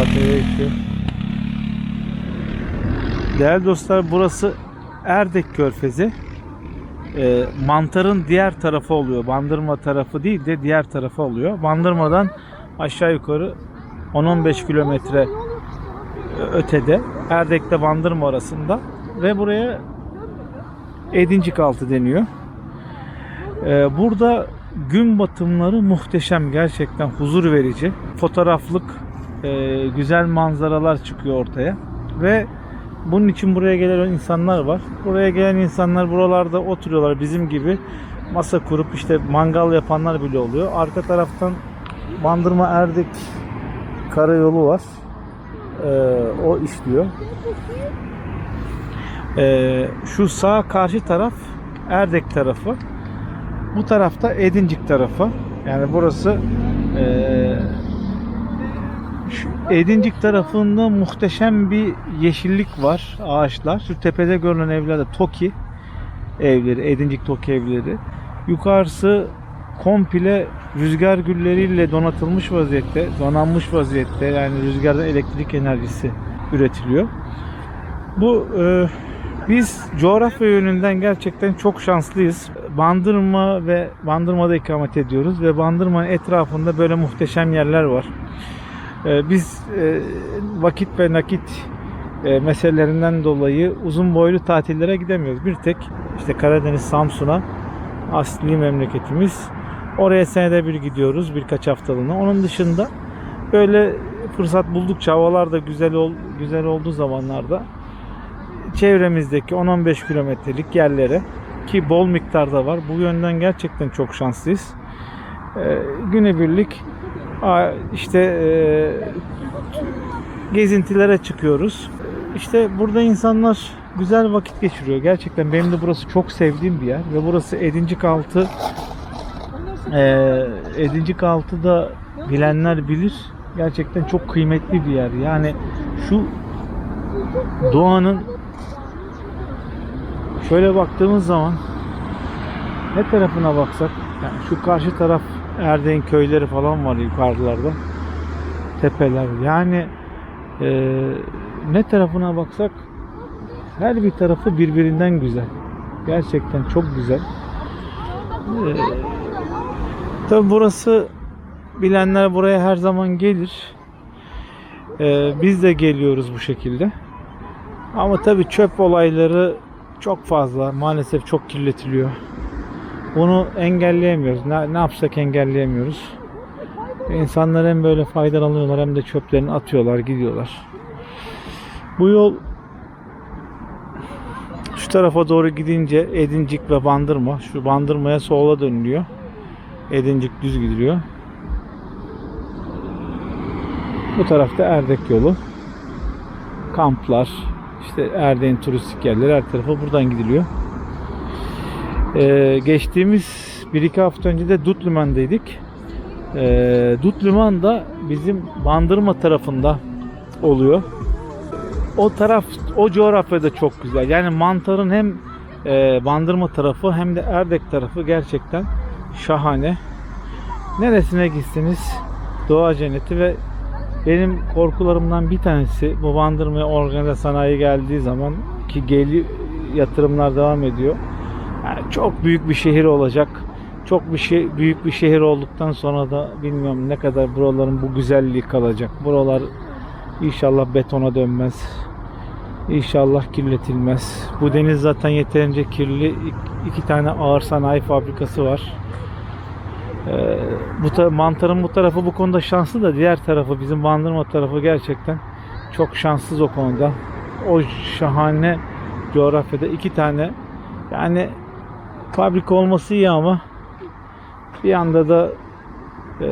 ATV Değerli dostlar burası Erdek Körfezi. Ee, mantarın diğer tarafı oluyor. Bandırma tarafı değil de diğer tarafı oluyor. Bandırmadan aşağı yukarı 10-15 kilometre ötede Erdek'te Bandırma arasında ve buraya Edincik altı deniyor. Ee, burada gün batımları muhteşem gerçekten huzur verici. Fotoğraflık e, güzel manzaralar çıkıyor ortaya ve bunun için buraya gelen insanlar var. Buraya gelen insanlar buralarda oturuyorlar bizim gibi masa kurup işte mangal yapanlar bile oluyor. Arka taraftan Bandırma Erdek karayolu var. Ee, o işliyor. Ee, şu sağ karşı taraf Erdek tarafı. Bu tarafta Edincik tarafı. Yani burası eee, Edincik tarafında muhteşem bir yeşillik var. Ağaçlar. Şu tepede görünen evler de Toki evleri. Edincik Toki evleri. Yukarısı komple rüzgar gülleriyle donatılmış vaziyette, donanmış vaziyette. Yani rüzgardan elektrik enerjisi üretiliyor. Bu e, biz coğrafya yönünden gerçekten çok şanslıyız. Bandırma ve Bandırma'da ikamet ediyoruz ve Bandırma'nın etrafında böyle muhteşem yerler var. E, biz e, vakit ve nakit e, meselelerinden dolayı uzun boylu tatillere gidemiyoruz. Bir tek işte Karadeniz Samsun'a asli memleketimiz. Oraya senede bir gidiyoruz birkaç haftalığına. Onun dışında böyle fırsat buldukça havalar da güzel ol, güzel olduğu zamanlarda çevremizdeki 10-15 kilometrelik yerlere ki bol miktarda var. Bu yönden gerçekten çok şanslıyız. Ee, günübirlik işte e, gezintilere çıkıyoruz. İşte burada insanlar güzel vakit geçiriyor. Gerçekten benim de burası çok sevdiğim bir yer ve burası Edincik Altı ee, Edincik Altı da bilenler bilir. Gerçekten çok kıymetli bir yer. Yani şu doğanın şöyle baktığımız zaman ne tarafına baksak yani şu karşı taraf Erdek'in köyleri falan var yukarılarda. Tepeler. Yani e, ne tarafına baksak her bir tarafı birbirinden güzel. Gerçekten çok güzel. E, tabi burası bilenler buraya her zaman gelir. E, biz de geliyoruz bu şekilde. Ama tabi çöp olayları çok fazla. Maalesef çok kirletiliyor. Bunu engelleyemiyoruz. Ne, ne yapsak engelleyemiyoruz. İnsanlar hem böyle faydalanıyorlar hem de çöplerini atıyorlar, gidiyorlar. Bu yol şu tarafa doğru gidince Edincik ve Bandırma. Şu Bandırma'ya sola dönülüyor. Edincik düz gidiliyor. Bu tarafta Erdek yolu. Kamplar, işte Erdek'in turistik yerleri her tarafa buradan gidiliyor. Ee, geçtiğimiz 1-2 hafta önce de Dut Liman'daydık. Ee, Dut Liman da bizim Bandırma tarafında oluyor. O taraf, o coğrafyada çok güzel. Yani mantarın hem e, Bandırma tarafı hem de Erdek tarafı gerçekten şahane. Neresine gitseniz doğa cenneti ve benim korkularımdan bir tanesi bu bandırmaya organize sanayi geldiği zaman ki geli yatırımlar devam ediyor. Yani çok büyük bir şehir olacak. Çok bir şey büyük bir şehir olduktan sonra da bilmiyorum ne kadar buraların bu güzelliği kalacak. Buralar inşallah betona dönmez. İnşallah kirletilmez. Bu deniz zaten yeterince kirli. İk- iki tane ağır sanayi fabrikası var. Ee, bu ta- mantarın bu tarafı bu konuda şanslı da diğer tarafı bizim bandırma tarafı gerçekten çok şanssız o konuda. O şahane coğrafyada iki tane yani fabrika olması iyi ama bir anda da e,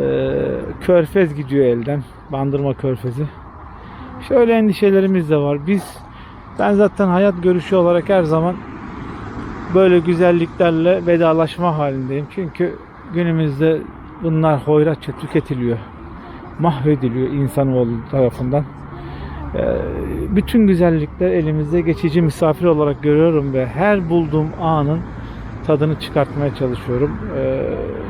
körfez gidiyor elden. Bandırma körfezi. Şöyle endişelerimiz de var. Biz ben zaten hayat görüşü olarak her zaman böyle güzelliklerle vedalaşma halindeyim. Çünkü günümüzde bunlar hoyratça tüketiliyor. Mahvediliyor insanoğlu tarafından. Ee, Bütün güzellikler elimizde geçici misafir olarak görüyorum ve her bulduğum anın tadını çıkartmaya çalışıyorum. Ee,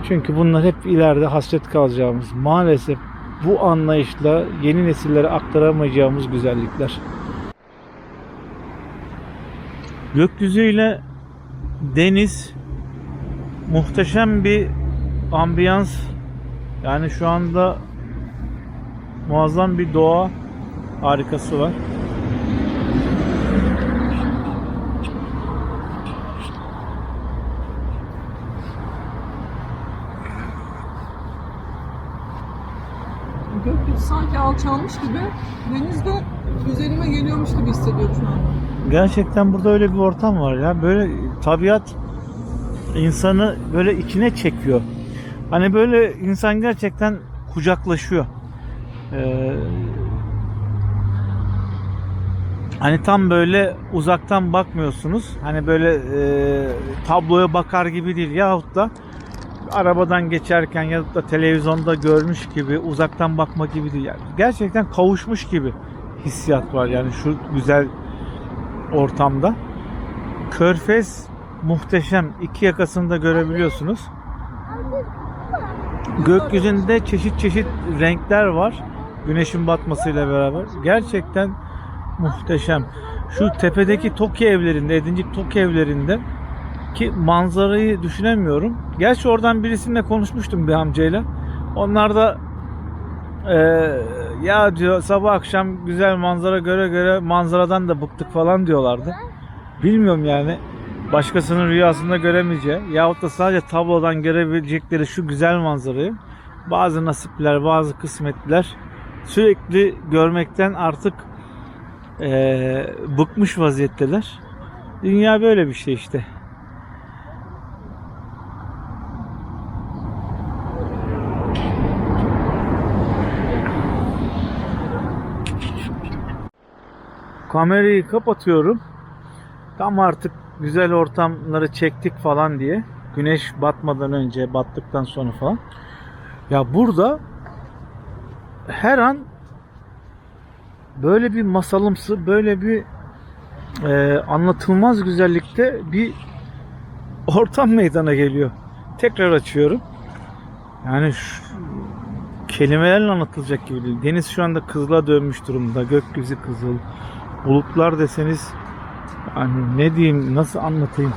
Çünkü bunlar hep ileride hasret kalacağımız, maalesef bu anlayışla yeni nesillere aktaramayacağımız güzellikler. Gökyüzüyle deniz muhteşem bir ambiyans. Yani şu anda muazzam bir doğa harikası var. Gökyüzü sanki alçalmış gibi, deniz de üzerime geliyormuş gibi hissediyorum şu an. Gerçekten burada öyle bir ortam var ya. Böyle tabiat insanı böyle içine çekiyor. Hani böyle insan gerçekten kucaklaşıyor. Ee, hani tam böyle uzaktan bakmıyorsunuz. Hani böyle e, tabloya bakar gibi değil. Yahut da arabadan geçerken ya da televizyonda görmüş gibi uzaktan bakma gibi değil. Yani gerçekten kavuşmuş gibi hissiyat var yani şu güzel ortamda. Körfez muhteşem. İki yakasını da görebiliyorsunuz. Gökyüzünde çeşit çeşit renkler var. Güneşin batmasıyla beraber. Gerçekten muhteşem. Şu tepedeki Toki evlerinde, Edincik Toki evlerinde ki manzarayı düşünemiyorum. Gerçi oradan birisiyle konuşmuştum bir amcayla. Onlar da eee, ya diyor sabah akşam güzel manzara göre göre manzaradan da bıktık falan diyorlardı. Bilmiyorum yani başkasının rüyasında göremeyeceği yahut da sadece tablodan görebilecekleri şu güzel manzarayı bazı nasipler bazı kısmetler sürekli görmekten artık eee, bıkmış vaziyetteler. Dünya böyle bir şey işte. Kamerayı kapatıyorum. Tam artık güzel ortamları çektik falan diye. Güneş batmadan önce, battıktan sonra falan. Ya burada her an böyle bir masalımsı, böyle bir e, anlatılmaz güzellikte bir ortam meydana geliyor. Tekrar açıyorum. Yani şu, kelimelerle anlatılacak gibi değil. Deniz şu anda kızıla dönmüş durumda. Gökyüzü kızıl. Bulutlar deseniz yani ne diyeyim nasıl anlatayım?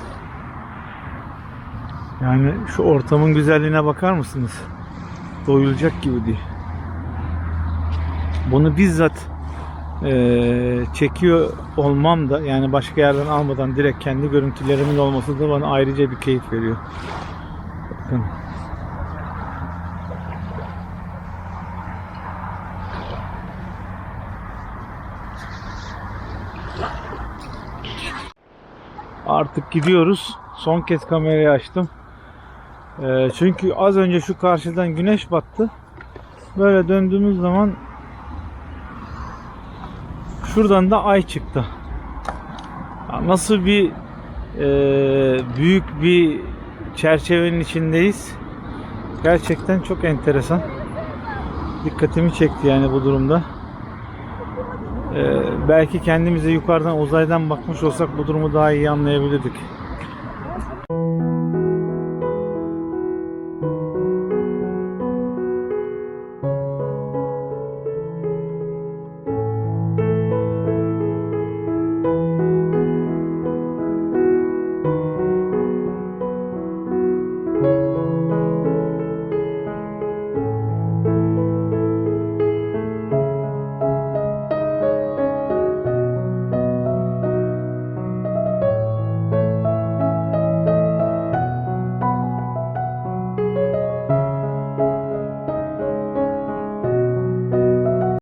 Yani şu ortamın güzelliğine bakar mısınız? Doyulacak gibi değil. Bunu bizzat eee, çekiyor olmam da yani başka yerden almadan direkt kendi görüntülerimin olması da bana ayrıca bir keyif veriyor. Bakın. Artık gidiyoruz. Son kez kamerayı açtım. Ee, çünkü az önce şu karşıdan güneş battı. Böyle döndüğümüz zaman şuradan da ay çıktı. Ya Nasıl bir e, büyük bir çerçevenin içindeyiz. Gerçekten çok enteresan. Dikkatimi çekti yani bu durumda. Ee, belki kendimize yukarıdan uzaydan bakmış olsak bu durumu daha iyi anlayabilirdik.